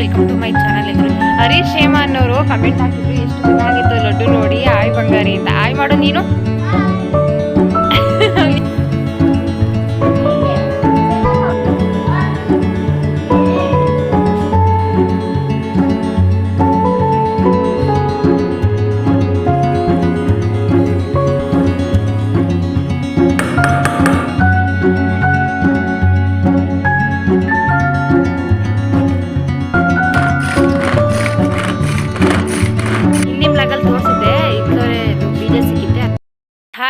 Welcome to my channel ಇದ್ರು ಹರೀಶ್, ಹೇಮ ಅನ್ನೋರು comment ಹಾಕಿದ್ರು ಎಷ್ಟು ಚೆನ್ನಾಗಿತ್ತು ಲಡ್ಡು ನೋಡಿ, ಆಯ್ ಬಂಗಾರಿ ಅಂತ. ಆಯ್ ಮಾಡು ನೀನು.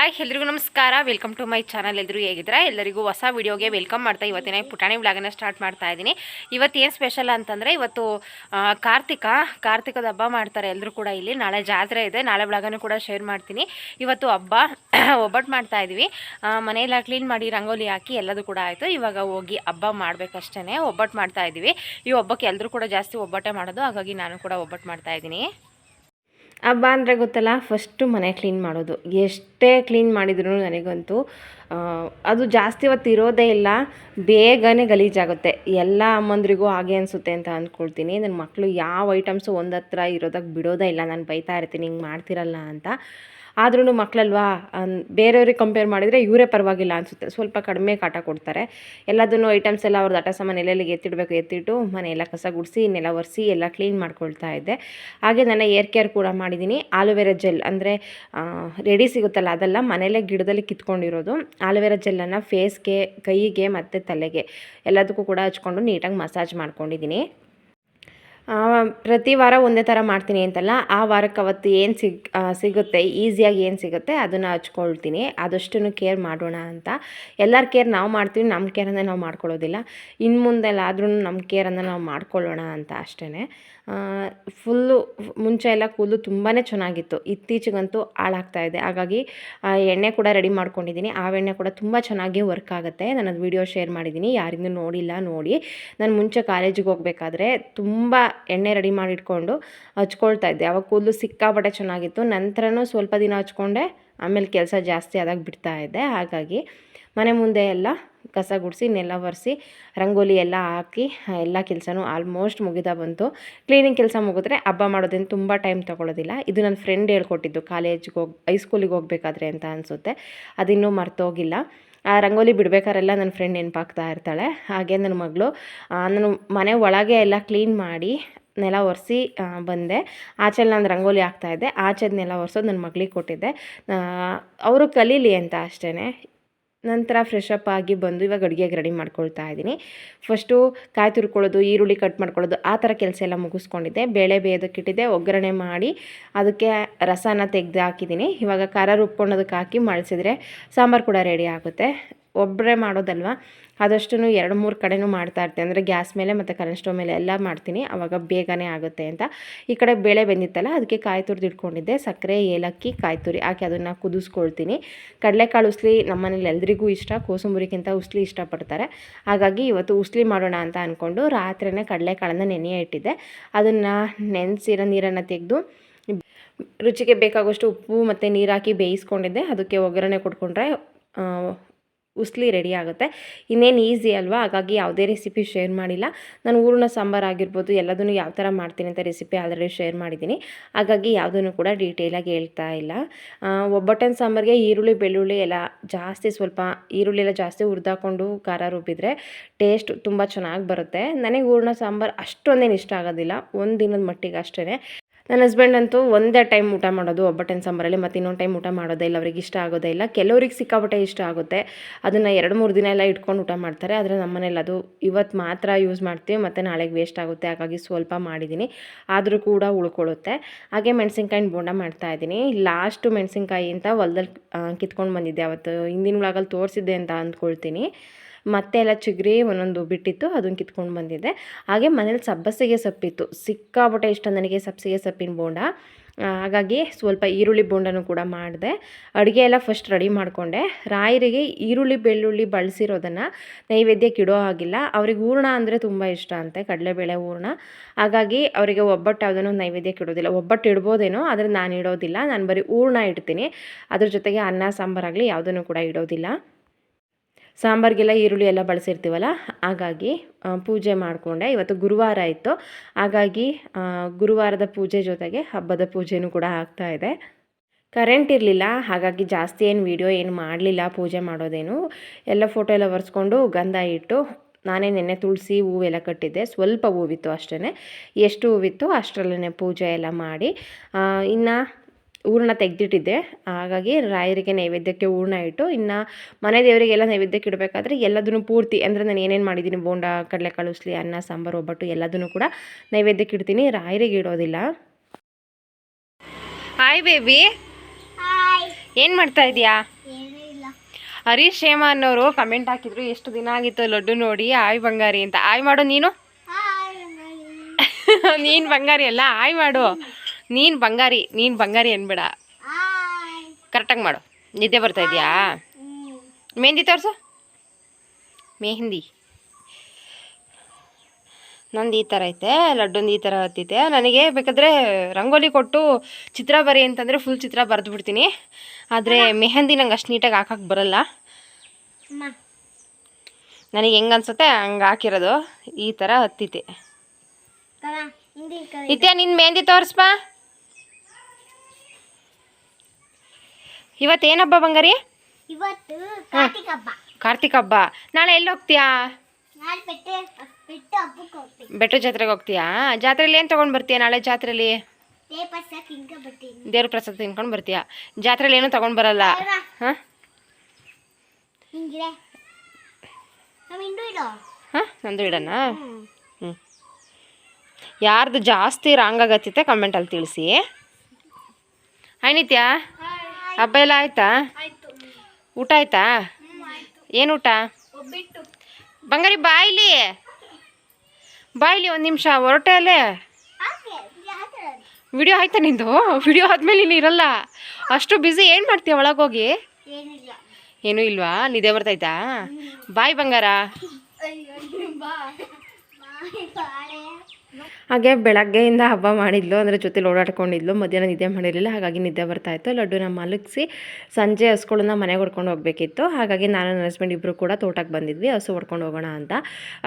ಹಾಯ್ ಎಲ್ರಿಗೂ ನಮಸ್ಕಾರ. ವೆಲ್ಕಮ್ ಟು ಮೈ ಚಾನಲ್ ಎಲ್ಲರೂ ಹೇಗಿದ್ದೀರಾ? ಎಲ್ಲರಿಗೂ ಹೊಸ ವಿಡಿಯೋಗೆ ವೆಲ್ಕಮ್ ಮಾಡ್ತಾ ಇವತ್ತಿನ ಪುಟಾಣಿ ಬ್ಲಾಗನ್ನ ಸ್ಟಾರ್ಟ್ ಮಾಡ್ತಾ ಇದ್ದೀನಿ. ಇವತ್ತು ಏನು ಸ್ಪೆಷಲ್ ಅಂತಂದರೆ ಇವತ್ತು ಕಾರ್ತಿಕ, ಕಾರ್ತಿಕದ ಹಬ್ಬ ಮಾಡ್ತಾರೆ ಎಲ್ಲರೂ ಕೂಡ ಇಲ್ಲಿ. ನಾಳೆ ಜಾತ್ರೆ ಇದೆ. ನಾಳೆ ಬ್ಲಾಗನ್ನು ಕೂಡ ಶೇರ್ ಮಾಡ್ತೀನಿ. ಇವತ್ತು ಹಬ್ಬ ಒಬ್ಬಟ್ಟು ಮಾಡ್ತಾ ಇದ್ದೀವಿ. ಮನೆಯೆಲ್ಲ ಕ್ಲೀನ್ ಮಾಡಿ ರಂಗೋಲಿ ಹಾಕಿ ಎಲ್ಲದೂ ಕೂಡ ಆಯಿತು. ಇವಾಗ ಹೋಗಿ ಹಬ್ಬ ಮಾಡಬೇಕಷ್ಟೇ ಒಬ್ಬಟ್ಟು ಮಾಡ್ತಾ ಇದ್ದೀವಿ. ಈ ಹಬ್ಬಕ್ಕೆ ಎಲ್ಲರೂ ಕೂಡ ಜಾಸ್ತಿ ಒಬ್ಬಟ್ಟೆ ಮಾಡೋದು. ಹಾಗಾಗಿ ನಾನು ಕೂಡ ಒಬ್ಬಟ್ಟು ಮಾಡ್ತಾ ಇದ್ದೀನಿ. ಹಬ್ಬ ಅಂದರೆ ಗೊತ್ತಲ್ಲ ಫಸ್ಟು ಮನೆ ಕ್ಲೀನ್ ಮಾಡೋದು. ಎಷ್ಟೇ ಕ್ಲೀನ್ ಮಾಡಿದ್ರು ನನಗಂತೂ ಅದು ಜಾಸ್ತಿ ಹೊತ್ತು ಇರೋದೇ ಇಲ್ಲ. ಬೇಗನೆ ಗಲೀಜಾಗುತ್ತೆ. ಎಲ್ಲ ಅಮ್ಮಂದ್ರಿಗೂ ಹಾಗೆ ಅನಿಸುತ್ತೆ ಅಂತ ಅಂದ್ಕೊಳ್ತೀನಿ ನನ್ನ ಮಕ್ಕಳು ಯಾವ ಐಟಮ್ಸು ಒಂದತ್ರ ಇರೋದಕ್ಕೆ ಬಿಡೋದೇ ಇಲ್ಲ. ನಾನು ಬೈತಾ ಇರ್ತೀನಿ, ಹಿಂಗೆ ಮಾಡ್ತಿರಲ್ಲ ಅಂತ. ಆದ್ರೂ ಮಕ್ಕಳಲ್ವಾ ಬೇರೆಯವ್ರಿಗೆ ಕಂಪೇರ್ ಮಾಡಿದರೆ ಇವರೇ ಪರವಾಗಿಲ್ಲ ಅನಿಸುತ್ತೆ. ಸ್ವಲ್ಪ ಕಡಿಮೆ ಕಾಟ ಕೊಡ್ತಾರೆ. ಎಲ್ಲದನ್ನು ಐಟಮ್ಸ್ ಎಲ್ಲ ಅವ್ರದ್ದು ಆಟ ಸಾಮಾನು ಎಲ್ಲೆಲ್ಲಿಗೆ ಎತ್ತಿಡಬೇಕು, ಎತ್ತಿಟ್ಟು ಮನೆಯೆಲ್ಲ ಕಸ ಗುಡಿಸಿ ಇನ್ನೆಲ್ಲ ಒರೆಸಿ ಎಲ್ಲ ಕ್ಲೀನ್ ಮಾಡ್ಕೊಳ್ತಾ ಇದ್ದೆ. ಹಾಗೆ ನನ್ನ ಏರ್ ಕೇರ್ ಕೂಡ ಮಾಡಿದ್ದೀನಿ. ಆಲೋವೆರಾ ಜೆಲ್ ಅಂದರೆ ರೆಡಿ ಸಿಗುತ್ತಲ್ಲ ಅದೆಲ್ಲ ಮನೆಯಲ್ಲೇ ಗಿಡದಲ್ಲಿ ಕಿತ್ಕೊಂಡಿರೋದು. ಆಲೋವೆರಾ ಜೆಲ್ಲನ್ನು ಫೇಸ್ಗೆ ಕೈಗೆ ಮತ್ತು ತಲೆಗೆ ಎಲ್ಲದಕ್ಕೂ ಕೂಡ ಹಚ್ಕೊಂಡು ನೀಟಾಗಿ ಮಸಾಜ್ ಮಾಡ್ಕೊಂಡಿದ್ದೀನಿ. ಪ್ರತಿ ವಾರ ಒಂದೇ ಥರ ಮಾಡ್ತೀನಿ ಅಂತಲ್ಲ, ಆ ವಾರಕ್ಕೆ ಅವತ್ತು ಏನು ಸಿಗ್ ಸಿಗುತ್ತೆ, ಈಸಿಯಾಗಿ ಏನು ಸಿಗುತ್ತೆ ಅದನ್ನು ಹಚ್ಕೊಳ್ತೀನಿ. ಅದಷ್ಟು ಕೇರ್ ಮಾಡೋಣ ಅಂತ. ಎಲ್ಲರ ಕೇರ್ ನಾವು ಮಾಡ್ತೀವಿ ನಮ್ಮ ಕೇರನ್ನೇ ನಾವು ಮಾಡ್ಕೊಳ್ಳೋದಿಲ್ಲ. ಇನ್ನು ಮುಂದೆಲ್ಲಾದ್ರೂ ನಮ್ಮ ಕೇರನ್ನು ನಾವು ಮಾಡ್ಕೊಳ್ಳೋಣ ಅಂತ ಅಷ್ಟೇ ಫುಲ್ಲು ಮುಂಚೆ ಎಲ್ಲ ಕೂದಲು ತುಂಬಾ ಚೆನ್ನಾಗಿತ್ತು. ಇತ್ತೀಚೆಗಂತೂ ಹಾಳಾಗ್ತಾ ಇದೆ. ಹಾಗಾಗಿ ಎಣ್ಣೆ ಕೂಡ ರೆಡಿ ಮಾಡ್ಕೊಂಡಿದ್ದೀನಿ. ಆ ಎಣ್ಣೆ ಕೂಡ ತುಂಬ ಚೆನ್ನಾಗಿ ವರ್ಕ್ ಆಗುತ್ತೆ. ನಾನು ಅದು ವಿಡಿಯೋ ಶೇರ್ ಮಾಡಿದ್ದೀನಿ. ಯಾರಿಂದ ನೋಡಿಲ್ಲ, ನೋಡಿ. ನಾನು ಮುಂಚೆ ಕಾಲೇಜಿಗೆ ಹೋಗಬೇಕಾದ್ರೆ ತುಂಬ ಎಣ್ಣೆ ರೆಡಿ ಮಾಡಿ ಇಟ್ಕೊಂಡು ಹಚ್ಕೊಳ್ತಾ ಇದ್ದೆ. ಅವಾಗ ಕೂದಲು ಸಿಕ್ಕಾಪಟ್ಟೆ ಚೆನ್ನಾಗಿತ್ತು. ನಂತರನೂ ಸ್ವಲ್ಪ ದಿನ ಹಚ್ಕೊಂಡೆ. ಆಮೇಲೆ ಕೆಲಸ ಜಾಸ್ತಿ ಆದಾಗ ಬಿಡ್ತಾ ಇದ್ದೆ. ಹಾಗಾಗಿ ಮನೆ ಮುಂದೆ ಎಲ್ಲ ಕಸ ಗುಡಿಸಿ, ನೆಲ ಒರೆಸಿ, ರಂಗೋಲಿ ಎಲ್ಲ ಹಾಕಿ, ಎಲ್ಲ ಕೆಲಸನೂ ಆಲ್ಮೋಸ್ಟ್ ಮುಗಿದಾ ಬಂತು. ಕ್ಲೀನಿಂಗ್ ಕೆಲಸ ಮುಗಿದ್ರೆ ಹಬ್ಬ ಮಾಡೋದೇನು ತುಂಬ ಟೈಮ್ ತೊಗೊಳೋದಿಲ್ಲ. ಇದು ನನ್ನ ಫ್ರೆಂಡ್ ಹೇಳ್ಕೊಟ್ಟಿದ್ದು. ಕಾಲೇಜ್ಗೆ ಹೋಗಿ ಹೈಸ್ಕೂಲಿಗೆ ಹೋಗ್ಬೇಕಾದ್ರೆ ಅಂತ ಅನಿಸುತ್ತೆ. ಅದಿನ್ನೂ ಮರ್ತೋಗಿಲ್ಲ. ಆ ರಂಗೋಲಿ ಬಿಡಬೇಕಾರೆಲ್ಲ ನನ್ನ ಫ್ರೆಂಡ್ ನೆನಪಾಗ್ತಾ ಇರ್ತಾಳೆ. ಹಾಗೆ ನನ್ನ ಮಗಳು ನಾನು ಮನೆ ಒಳಗೆ ಎಲ್ಲ ಕ್ಲೀನ್ ಮಾಡಿ ನೆಲ ಒರೆಸಿ ಬಂದೆ. ಆಚೆಲಿ ನಾನು ರಂಗೋಲಿ ಹಾಕ್ತಾಯಿದ್ದೆ ಆಚೆದು ನೆಲ ಒರೆಸೋದು ನನ್ನ ಮಗಳಿಗೆ ಕೊಟ್ಟಿದ್ದೆ. ಅವರು ಕಲೀಲಿ ಅಂತ ಅಷ್ಟೇ ನಂತರ ಫ್ರೆಶ್ ಅಪ್ ಆಗಿ ಬಂದು ಇವಾಗ ಅಡುಗೆಗೆ ರೆಡಿ ಮಾಡ್ಕೊಳ್ತಾ ಇದ್ದೀನಿ. ಫಸ್ಟು ಕಾಯಿ ತುರ್ಕೊಳ್ಳೋದು, ಈರುಳ್ಳಿ ಕಟ್ ಮಾಡ್ಕೊಳ್ಳೋದು, ಆ ಥರ ಕೆಲಸ ಎಲ್ಲ ಮುಗಿಸ್ಕೊಂಡಿದ್ದೆ. ಬೇಳೆ ಬೇಯೋದಕ್ಕಿಟ್ಟಿದ್ದೆ ಒಗ್ಗರಣೆ ಮಾಡಿ ಅದಕ್ಕೆ ರಸನ ತೆಗೆದು ಹಾಕಿದ್ದೀನಿ. ಇವಾಗ ಖಾರ ರುಬ್ಕೊಂಡೋದಕ್ಕೆ ಹಾಕಿ ಮಳಿಸಿದ್ರೆ ಸಾಂಬಾರು ಕೂಡ ರೆಡಿ ಆಗುತ್ತೆ. ಒಬ್ಬರೇ ಮಾಡೋದಲ್ವ? ಆದಷ್ಟು ಎರಡು ಮೂರು ಕಡೆನೂ ಮಾಡ್ತಾ ಇರ್ತೀನಿ ಅಂದರೆ ಗ್ಯಾಸ್ ಮೇಲೆ ಮತ್ತು ಕರೆಂಟ್ ಸ್ಟವ್ ಮೇಲೆ ಎಲ್ಲ ಮಾಡ್ತೀನಿ. ಆವಾಗ ಬೇಗನೆ ಆಗುತ್ತೆ ಅಂತ. ಈ ಕಡೆ ಬೇಳೆ ಬಂದಿತ್ತಲ್ಲ, ಅದಕ್ಕೆ ಕಾಯಿ ತುರಿದು ಇಟ್ಕೊಂಡಿದ್ದೆ. ಸಕ್ಕರೆ, ಏಲಕ್ಕಿ, ಕಾಯಿ ತುರಿ ಹಾಕಿ ಅದನ್ನು ಕುದಿಸ್ಕೊಳ್ತೀನಿ. ಕಡಲೆಕಾಳು ಉಸ್ಲಿ ನಮ್ಮನೇಲಿ ಎಲ್ರಿಗೂ ಇಷ್ಟ. ಕೋಸಂಬರಿಗಿಂತ ಉಸ್ಲಿ ಇಷ್ಟಪಡ್ತಾರೆ. ಹಾಗಾಗಿ ಇವತ್ತು ಉಸ್ಲಿ ಮಾಡೋಣ ಅಂತ ಅಂದ್ಕೊಂಡು ರಾತ್ರಿನೇ ಕಡಲೆಕಾಳನ್ನು ನೆನೆಯೇ ಇಟ್ಟಿದ್ದೆ. ಅದನ್ನು ನೆನೆಸಿರೋ ನೀರನ್ನು ತೆಗೆದು ರುಚಿಗೆ ಬೇಕಾಗುವಷ್ಟು ಉಪ್ಪು ಮತ್ತು ನೀರು ಹಾಕಿ ಬೇಯಿಸ್ಕೊಂಡಿದ್ದೆ. ಅದಕ್ಕೆ ಒಗ್ಗರಣೆ ಕೊಟ್ಕೊಂಡ್ರೆ ಉಸ್ಲಿ ರೆಡಿ ಆಗುತ್ತೆ. ಇನ್ನೇನು ಈಸಿ ಅಲ್ವಾ? ಹಾಗಾಗಿ ಯಾವುದೇ ರೆಸಿಪಿ ಶೇರ್ ಮಾಡಿಲ್ಲ. ನಾನು ಊರಿನ ಸಾಂಬಾರು ಆಗಿರ್ಬೋದು, ಎಲ್ಲದನ್ನು ಯಾವ ಥರ ಮಾಡ್ತೀನಿ ಅಂತ ರೆಸಿಪಿ ಆಲ್ರೆಡಿ ಶೇರ್ ಮಾಡಿದ್ದೀನಿ. ಹಾಗಾಗಿ ಯಾವುದನ್ನು ಕೂಡ ಡೀಟೇಲಾಗಿ ಹೇಳ್ತಾ ಇಲ್ಲ. ಒಬ್ಬಟ್ಟನ್ ಸಾಂಬಾರಿಗೆ ಈರುಳ್ಳಿ, ಬೆಳ್ಳುಳ್ಳಿ ಎಲ್ಲ ಜಾಸ್ತಿ ಸ್ವಲ್ಪ ಈರುಳ್ಳಿ ಎಲ್ಲ ಜಾಸ್ತಿ ಹುರಿದಾಕೊಂಡು ಖಾರ ರುಬ್ಬಿದ್ರೆ ಟೇಸ್ಟ್ ತುಂಬ ಚೆನ್ನಾಗಿ ಬರುತ್ತೆ. ನನಗೆ ಹೂರ್ಣ, ಸಾಂಬಾರು ಅಷ್ಟೊಂದೇನು ಇಷ್ಟ ಆಗೋದಿಲ್ಲ. ಒಂದು ದಿನದ ಮಟ್ಟಿಗೆ ಅಷ್ಟೇ ನನ್ನ ಹಸ್ಬೆಂಡ್ ಅಂತೂ ಒಂದೇ ಟೈಮ್ ಊಟ ಮಾಡೋದು ಒಬ್ಬಟ್ಟಿನ ಸಾಂಬಾರಲ್ಲಿ ಮತ್ತು ಇನ್ನೊಂದು ಟೈಮ್ ಊಟ ಮಾಡೋದೇ ಇಲ್ಲ, ಅವ್ರಿಗೆ ಇಷ್ಟ ಆಗೋದೇ ಇಲ್ಲ. ಕೆಲವ್ರಿಗೆ ಸಿಕ್ಕಾಪಟ್ಟೆ ಇಷ್ಟ ಆಗುತ್ತೆ. ಅದನ್ನು ಎರಡು ಮೂರು ದಿನ ಎಲ್ಲ ಇಟ್ಕೊಂಡು ಊಟ ಮಾಡ್ತಾರೆ. ಆದರೆ ನಮ್ಮನೇಲಿ ಅದು ಇವತ್ತು ಮಾತ್ರ ಯೂಸ್ ಮಾಡ್ತೀವಿ, ಮತ್ತು ನಾಳೆಗೆ ವೇಸ್ಟ್ ಆಗುತ್ತೆ. ಹಾಗಾಗಿ ಸ್ವಲ್ಪ ಮಾಡಿದ್ದೀನಿ ಆದರೂ ಕೂಡ ಉಳ್ಕೊಳ್ಳುತ್ತೆ. ಹಾಗೆ ಮೆಣಸಿನ್ಕಾಯಿನ ಬೋಂಡ ಮಾಡ್ತಾ ಇದ್ದೀನಿ. ಲಾಸ್ಟು ಮೆಣಸಿನ್ಕಾಯಿ ಅಂತ ಹೊಲದಲ್ಲಿ ಕಿತ್ಕೊಂಡು ಬಂದಿದ್ದೆ. ಅವತ್ತು ಹಿಂದಿನ ಒಳಗಲ್ಲಿ ತೋರಿಸಿದ್ದೆ ಅಂತ ಅಂದ್ಕೊಳ್ತೀನಿ. ಮತ್ತೆ ಎಲ್ಲ ಚಿಗ್ರಿ ಒಂದೊಂದು ಬಿಟ್ಟಿತ್ತು, ಅದನ್ನು ಕಿತ್ಕೊಂಡು ಬಂದಿದ್ದೆ. ಹಾಗೆ ಮನೇಲಿ ಸಬ್ಬಸಿಗೆ ಸೊಪ್ಪಿತ್ತು. ಸಿಕ್ಕಾಪಟ್ಟೆ ಇಷ್ಟ ನನಗೆ ಸಬ್ಬಸಿಗೆ ಸೊಪ್ಪಿನ ಬೋಂಡ. ಹಾಗಾಗಿ ಸ್ವಲ್ಪ ಈರುಳ್ಳಿ ಬೋಂಡನೂ ಕೂಡ ಮಾಡಿದೆ. ಅಡುಗೆ ಎಲ್ಲ ಫಸ್ಟ್ ರೆಡಿ ಮಾಡಿಕೊಂಡೆ. ರಾಯರಿಗೆ ಈರುಳ್ಳಿ ಬೆಳ್ಳುಳ್ಳಿ ಬಳಸಿರೋದನ್ನು ನೈವೇದ್ಯಕ್ಕೆ ಇಡೋ ಹಾಗಿಲ್ಲ. ಅವ್ರಿಗೆ ಹೂರ್ಣ ಅಂದರೆ ತುಂಬ ಇಷ್ಟ ಅಂತೆ, ಕಡಲೆಬೇಳೆ ಹೂರ್ಣ. ಹಾಗಾಗಿ ಅವರಿಗೆ ಒಬ್ಬಟ್ಟು ಯಾವುದನ್ನು ನೈವೇದ್ಯಕ್ಕೆ ಇಡೋದಿಲ್ಲ. ಒಬ್ಬಟ್ಟು ಇಡ್ಬೋದೇನೋ, ಆದರೆ ನಾನು ಇಡೋದಿಲ್ಲ. ನಾನು ಬರೀ ಹೂರ್ಣ ಇಡ್ತೀನಿ. ಅದ್ರ ಜೊತೆಗೆ ಅನ್ನ ಸಾಂಬಾರಾಗಲಿ ಯಾವುದನ್ನು ಕೂಡ ಇಡೋದಿಲ್ಲ. ಸಾಂಬಾರಿಗೆಲ್ಲ ಈರುಳ್ಳಿ ಎಲ್ಲ ಬಳಸಿರ್ತೀವಲ್ಲ, ಹಾಗಾಗಿ ಪೂಜೆ ಮಾಡಿಕೊಂಡೆ. ಇವತ್ತು ಗುರುವಾರ ಇತ್ತು. ಹಾಗಾಗಿ ಗುರುವಾರದ ಪೂಜೆ ಜೊತೆಗೆ ಹಬ್ಬದ ಪೂಜೆನೂ ಕೂಡ ಆಗ್ತಾ ಇದೆ. ಕರೆಂಟ್ ಇರಲಿಲ್ಲ, ಹಾಗಾಗಿ ಜಾಸ್ತಿ ಏನು ವೀಡಿಯೋ ಏನು ಮಾಡಲಿಲ್ಲ ಪೂಜೆ ಮಾಡೋದೇನು. ಎಲ್ಲ ಫೋಟೋ ಎಲ್ಲ ಒರೆಸ್ಕೊಂಡು ಗಂಧ ಇಟ್ಟು, ನಾನೇ ನಿನ್ನೆ ತುಳಸಿ ಹೂವೆಲ್ಲ ಕಟ್ಟಿದ್ದೆ. ಸ್ವಲ್ಪ ಹೂವಿತ್ತು ಅಷ್ಟೇ ಎಷ್ಟು ಹೂವಿತ್ತು ಅಷ್ಟರಲ್ಲೇ ಪೂಜೆ ಎಲ್ಲ ಮಾಡಿ. ಇನ್ನು ಹೂರಣ ತೆಗೆದಿಟ್ಟಿದ್ದೆ. ಹಾಗಾಗಿ ರಾಯರಿಗೆ ನೈವೇದ್ಯಕ್ಕೆ ಹೂರ್ಣ ಇಟ್ಟು ಇನ್ನು ಮನೆ ದೇವರಿಗೆಲ್ಲ ನೈವೇದ್ಯಕ್ಕೆ ಇಡಬೇಕಾದ್ರೆ ಎಲ್ಲದನ್ನು ಪೂರ್ತಿ ಅಂದರೆ ನಾನು ಏನೇನು ಮಾಡಿದ್ದೀನಿ ಬೋಂಡ ಕಡಲೆಕಾಳು ಉಸ್ಲಿ ಅನ್ನ ಸಾಂಬಾರು ಒಬ್ಬಟ್ಟು ಎಲ್ಲದನ್ನು ಕೂಡ ನೈವೇದ್ಯಕ್ಕೆ ಇಡ್ತೀನಿ. ರಾಯರಿಗೆ ಇಡೋದಿಲ್ಲ. ಹಾಯ್ ಬೇಬಿ ಏನು ಮಾಡ್ತಾ ಇದೆಯಾ? ಹರೀಶ್ ಹೇಮ ಅನ್ನೋರು ಕಮೆಂಟ್ ಹಾಕಿದ್ರು ಎಷ್ಟು ದಿನ ಆಗಿತ್ತು ಲಡ್ಡು ನೋಡಿ ಆಯ್ ಬಂಗಾರಿ ಅಂತ. ಆಯ್ ಮಾಡು ನೀನು. ನೀನು ಬಂಗಾರಿ ಅಲ್ಲ ಆಯ್ ಮಾಡು. ನೀನು ಬಂಗಾರಿ ನೀನು ಬಂಗಾರಿ ಅನ್ಬೇಡ. ಕರೆಕ್ಟಾಗಿ ಮಾಡು. ನಿದ್ದೆ ಬರ್ತಾ ಇದೆಯಾ? ಮೆಹಂದಿ ತೋರಿಸು. ಮೆಹಂದಿ. ನಂದು ಈ ಥರ ಐತೆ ಲಡ್ಡೊಂದು ಈ ಥರ ಹತ್ತೈತೆ. ನನಗೆ ಬೇಕಾದರೆ ರಂಗೋಲಿ ಕೊಟ್ಟು ಚಿತ್ರ ಬರಿ ಅಂತಂದರೆ ಫುಲ್ ಚಿತ್ರ ಬರೆದು ಬಿಡ್ತೀನಿ. ಆದರೆ ಮೆಹಂದಿ ನಂಗೆ ಅಷ್ಟು ನೀಟಾಗಿ ಹಾಕಕ್ಕೆ ಬರಲ್ಲ. ನನಗೆ ಹೆಂಗೆ ಅನ್ಸುತ್ತೆ ಹಂಗೆ ಹಾಕಿರೋದು. ಈ ಥರ ಹತ್ತೈತೆ. ಇತ್ಯಾ ನಿನ್ನ ಮೆಹಂದಿ ತೋರಿಸ್ಬಾ ಇವತ್ತೇನಬ್ಬ ಬಂಗಾರಿ? ಇವತ್ತು ಕಾರ್ತಿಕ್ ಹಬ್ಬ. ಕಾರ್ತಿಕ್ ಹಬ್ಬ. ನಾಳೆ ಎಲ್ಲಿ ಹೋಗ್ತೀಯಾ? ನಾಳೆ ಬೆಟ್ಟ ಬೆಟ್ಟ ಹಬ್ಬಕ್ಕೆ ಹೋಗ್ತೀನಿ. ಬೆಟ್ಟ ಜಾತ್ರೆಗೆ ಹೋಗ್ತೀಯಾ? ಜಾತ್ರೆಯಲ್ಲಿ ಏನು ತೊಗೊಂಡು ಬರ್ತೀಯಾ ನಾಳೆ ಜಾತ್ರೆಯಲ್ಲಿ ದೇವ್ರ ಪ್ರಸಾದ ತಿನ್ಕೊಂಡು ಬರ್ತೀಯಾ? ಜಾತ್ರೆಯಲ್ಲಿ ಏನೂ ತೊಗೊಂಡು ಬರಲ್ಲ. ಹಾಂ? ನಂದು ಇಡೋಣ ಹ್ಞೂ ಯಾರ್ದು ಜಾಸ್ತಿ ರಾಂಗ್ ಆಗತ್ತೈತೆ ಕಮೆಂಟಲ್ಲಿ ತಿಳಿಸಿ. ಹಾಯ್ ನಿತ್ಯ ಹಬ್ಬ ಎಲ್ಲ ಆಯ್ತಾ? ಊಟ ಆಯ್ತಾ? ಏನು ಊಟ? ಬಂಗಾರಿ ಬಾಯ್ಲಿ ಬಾಯ್ಲಿ ಒಂದು ನಿಮಿಷ ಹೊರಟೆ ಅಲ್ಲೇ. ವಿಡಿಯೋ ಆಯ್ತಾ ನಿಂದು? ವಿಡಿಯೋ ಆದ್ಮೇಲೆ ಇಲ್ಲಿ ಇರಲ್ಲ. ಅಷ್ಟು ಬ್ಯುಸಿ ಏನು ಮಾಡ್ತೀಯ ಒಳಗೋಗಿ? ಏನೂ ಇಲ್ವಾ? ನಿದ್ದೆ ಬರ್ತೈತಾ ಬಾಯ್ ಬಂಗಾರ. ಹಾಗೆ ಬೆಳಗ್ಗೆಯಿಂದ ಹಬ್ಬ ಮಾಡಿದ್ಲು, ಅಂದರೆ ಜೊತೆಲಿ ಓಡಾಡ್ಕೊಂಡಿದ್ಲು, ಮಧ್ಯಾಹ್ನ ನಿದ್ದೆ ಮಾಡಿರಲಿಲ್ಲ, ಹಾಗಾಗಿ ನಿದ್ದೆ ಬರ್ತಾ ಇತ್ತು. ಲಡ್ಡುನ ಮಲಗಿಸಿ ಸಂಜೆ ಹಸ್ಗಳನ್ನ ಮನೆಗೆ ಹೊಡ್ಕೊಂಡು ಹೋಗಬೇಕಿತ್ತು. ಹಾಗಾಗಿ ನಾನು ನನ್ನ ಹಸ್ಬೆಂಡ್ ಇಬ್ಬರು ಕೂಡ ತೋಟಕ್ಕೆ ಬಂದಿದ್ವಿ. ಹಸು ಹೊಡ್ಕೊಂಡು ಹೋಗೋಣ ಅಂತ.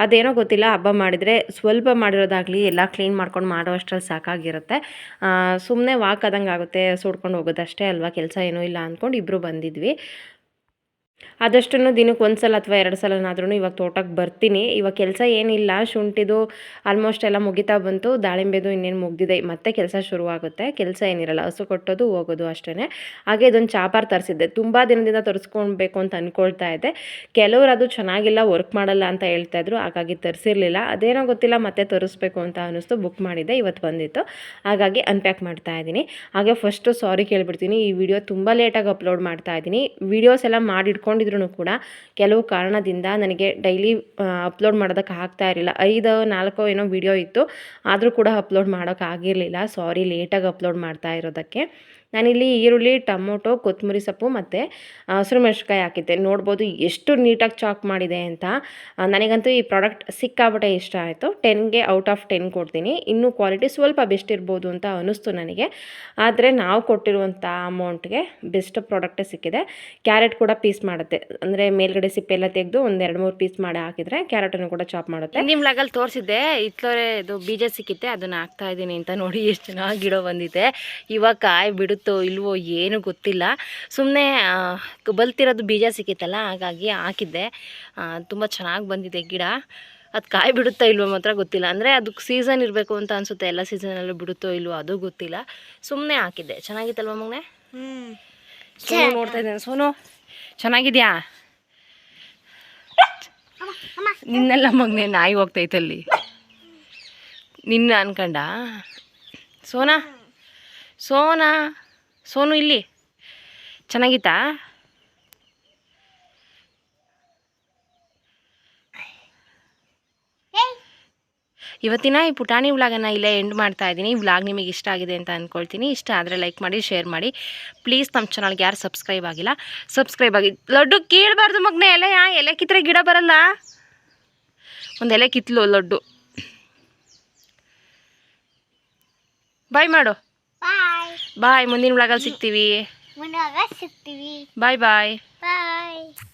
ಅದೇನೋ ಗೊತ್ತಿಲ್ಲ, ಹಬ್ಬ ಮಾಡಿದರೆ ಸ್ವಲ್ಪ ಮಾಡಿರೋದಾಗಲಿ ಎಲ್ಲ ಕ್ಲೀನ್ ಮಾಡ್ಕೊಂಡು ಮಾಡೋ ಅಷ್ಟರಲ್ಲಿ ಸಾಕಾಗಿರುತ್ತೆ. ಸುಮ್ಮನೆ ವಾಕ್ ಆದಂಗೆ ಆಗುತ್ತೆ ಹಸು ಹೊಡ್ಕೊಂಡು ಹೋಗೋದಷ್ಟೇ ಅಲ್ವಾ? ಕೆಲಸ ಏನೂ ಇಲ್ಲ ಅಂದ್ಕೊಂಡು ಇಬ್ಬರು ಬಂದಿದ್ವಿ. ಆದಷ್ಟು ದಿನಕ್ಕೆ ಒಂದು ಸಲ ಅಥವಾ ಎರಡು ಸಲನಾದ್ರೂ ಇವಾಗ ತೋಟಕ್ಕೆ ಬರ್ತೀನಿ. ಇವಾಗ ಕೆಲಸ ಏನಿಲ್ಲ, ಶುಂಠಿದು ಆಲ್ಮೋಸ್ಟ್ ಎಲ್ಲ ಮುಗಿತಾ ಬಂತು. ದಾಳಿಂಬೆದು ಇನ್ನೇನು ಮುಗ್ದಿದೆ. ಮತ್ತೆ ಕೆಲಸ ಶುರುವಾಗುತ್ತೆ. ಕೆಲಸ ಏನಿರಲ್ಲ, ಹಸು ಕೊಟ್ಟೋದು, ಹೋಗೋದು ಅಷ್ಟೇ ಹಾಗೆ ಇದೊಂದು ಚಾಪಾರ್ ತರಿಸಿದ್ದೆ. ತುಂಬ ದಿನದಿಂದ ತರಿಸ್ಕೊಳ್ಬೇಕು ಅಂತ ಅಂದ್ಕೊಳ್ತಾ ಇದ್ದೆ. ಕೆಲವರು ಅದು ಚೆನ್ನಾಗಿಲ್ಲ ವರ್ಕ್ ಮಾಡಲ್ಲ ಅಂತ ಹೇಳ್ತಾ ಇದ್ರು. ಹಾಗಾಗಿ ತರಿಸಿರಲಿಲ್ಲ. ಅದೇನೋ ಗೊತ್ತಿಲ್ಲ, ಮತ್ತೆ ತರಿಸ್ಬೇಕು ಅಂತ ಅನ್ನಿಸ್ತು ಬುಕ್ ಮಾಡಿದ್ದೆ ಇವತ್ತು ಬಂದಿತ್ತು. ಹಾಗಾಗಿ ಅನ್ಪ್ಯಾಕ್ ಮಾಡ್ತಾ ಇದ್ದೀನಿ. ಹಾಗೆ ಫಸ್ಟು ಸಾರಿ ಕೇಳಿಬಿಡ್ತೀನಿ. ಈ ವಿಡಿಯೋ ತುಂಬ ಲೇಟಾಗಿ ಅಪ್ಲೋಡ್ ಮಾಡ್ತಾ ಇದ್ದೀನಿ. ವೀಡಿಯೋಸ್ ಎಲ್ಲ ಮಾಡಿ ಇಟ್ಕೊಂಡಿದ್ರು ಕೂಡ ಕೆಲವು ಕಾರಣದಿಂದ ನನಗೆ ಡೈಲಿ ಅಪ್ಲೋಡ್ ಮಾಡೋದಕ್ಕೆ ಆಗ್ತಾ ಇರಲಿಲ್ಲ. ಐದು, ನಾಲ್ಕೋ ಏನೋ ವಿಡಿಯೋ ಇತ್ತು. ಆದರೂ ಕೂಡ ಅಪ್ಲೋಡ್ ಮಾಡೋಕ್ಕಾಗಿರಲಿಲ್ಲ. ಸಾರಿ, ಲೇಟಾಗಿ ಅಪ್ಲೋಡ್ ಮಾಡ್ತಾ ಇರೋದಕ್ಕೆ. ನಾನಿಲ್ಲಿ ಈರುಳ್ಳಿ, ಟೊಮೊಟೊ, ಕೊತ್ತಂಬರಿ ಸೊಪ್ಪು ಮತ್ತು ಹಸಿರು ಮೆಣಸಿನ್ಕಾಯಿ ಹಾಕಿದ್ದೆ. ನೋಡ್ಬೋದು ಎಷ್ಟು ನೀಟಾಗಿ ಚಾಕ್ ಮಾಡಿದೆ ಅಂತ. ನನಗಂತೂ ಈ ಪ್ರಾಡಕ್ಟ್ ಸಿಕ್ಕಾಬಟ್ಟೆ ಇಷ್ಟ ಆಯಿತು. ಟೆನ್ಗೆ ಔಟ್ ಆಫ್ ಟೆನ್ ಕೊಡ್ತೀನಿ. ಇನ್ನೂ ಕ್ವಾಲಿಟಿ ಸ್ವಲ್ಪ ಬೆಸ್ಟ್ ಇರ್ಬೋದು ಅಂತ ಅನ್ನಿಸ್ತು ನನಗೆ. ಆದರೆ ನಾವು ಕೊಟ್ಟಿರುವಂಥ ಅಮೌಂಟ್ಗೆ ಬೆಸ್ಟ್ ಪ್ರಾಡಕ್ಟೇ ಸಿಕ್ಕಿದೆ. ಕ್ಯಾರೆಟ್ ಕೂಡ ಪೀಸ್ ಮಾಡುತ್ತೆ. ಅಂದರೆ ಮೇಲ್ಗಡೆ ಸಿಪ್ಪೆ ಎಲ್ಲ ತೆಗೆದು ಒಂದು ಎರಡು ಮೂರು ಪೀಸ್ ಮಾಡಿ ಹಾಕಿದರೆ ಕ್ಯಾರೆಟನ್ನು ಕೂಡ ಚಾಪ್ ಮಾಡುತ್ತೆ. ನಿಮ್ಮ ಲಾಗಲ್ಲಿ ತೋರಿಸಿದ್ದೆ, ಇತ್ಲೋರೆ ಇದು ಬೀಜ ಸಿಕ್ಕಿತ್ತೆ, ಅದನ್ನು ಹಾಕ್ತಾ ಇದ್ದೀನಿ ಅಂತ ನೋಡಿ, ಎಷ್ಟು ಚೆನ್ನಾಗಿ ಗಿಡ ಬಂದಿದೆ. ಇವಾಗ ಕಾಯಿ ಬಿಡುತ್ತೋ ಇಲ್ವೋ ಏನು ಗೊತ್ತಿಲ್ಲ. ಸುಮ್ಮನೆ ಬಲ್ತಿರೋದು ಬೀಜ ಸಿಕ್ಕಿತ್ತಲ್ಲ ಹಾಗಾಗಿ ಹಾಕಿದ್ದೆ. ತುಂಬ ಚೆನ್ನಾಗಿ ಬಂದಿದೆ ಗಿಡ. ಅದು ಕಾಯಿ ಬಿಡುತ್ತೋ ಇಲ್ವೋ ಮಾತ್ರ ಗೊತ್ತಿಲ್ಲ. ಅಂದರೆ ಅದಕ್ಕೆ ಸೀಸನ್ ಇರಬೇಕು ಅಂತ ಅನಿಸುತ್ತೆ. ಎಲ್ಲ ಸೀಸನಲ್ಲೂ ಬಿಡುತ್ತೋ ಇಲ್ವೋ ಅದು ಗೊತ್ತಿಲ್ಲ. ಸುಮ್ಮನೆ ಹಾಕಿದ್ದೆ. ಚೆನ್ನಾಗಿತ್ತಲ್ವ ಮಗನೆ? ಸೋನು ನೋಡ್ತಾ ಇದ್ದೇನೆ. ಸೋನು ಚೆನ್ನಾಗಿದ್ಯಾ? ನಿನ್ನೆಲ್ಲ ಮಗನೆ ನಾಯಿ ಹೋಗ್ತೈತೆ ಅಲ್ಲಿ. ನಿನ್ನ ಅನ್ಕಂಡ? ಸೋನಾ? ಸೋನಾ? ಸೋನು ಇಲ್ಲಿ. ಚೆನ್ನಾಗಿತ್ತಾ? ಇವತ್ತಿನ ಈ ಪುಟಾಣಿ ವ್ಲಾಗನ್ನು ಇಲ್ಲೇ ಎಂಡ್ ಮಾಡ್ತಾ ಇದ್ದೀನಿ. ಈ ವ್ಲಾಗ್ ನಿಮಗೆ ಇಷ್ಟ ಆಗಿದೆ ಅಂತ ಅಂದ್ಕೊಳ್ತೀನಿ ಇಷ್ಟ ಆದರೆ ಲೈಕ್ ಮಾಡಿ, ಶೇರ್ ಮಾಡಿ. ಪ್ಲೀಸ್ ನಮ್ಮ ಚಾನಲ್ಗೆ ಯಾರು ಸಬ್ಸ್ಕ್ರೈಬ್ ಆಗಿಲ್ಲ, ಸಬ್ಸ್ಕ್ರೈಬ್ ಆಗಿ ಲಡ್ಡು ಕೇಳಬಾರ್ದು ಮಗ್ನ, ಎಲೆ ಯಾ? ಎಲೆ ಕಿತ್ತರೆ ಗಿಡ ಬರಲ್ಲ? ಒಂದು ಎಲೆ ಕಿತ್ಲು ಲಡ್ಡು. ಬಾಯ್ ಮಾಡು. ಬಾಯ್ ಬಾಯ್ ಮುಂದಿನ ವ್ಲಾಗಲ್ಲಿ ಸಿಗ್ತೀವಿ. ಸಿಗ್ತೀವಿ. ಬಾಯ್ ಬಾಯ್ ಬಾಯ್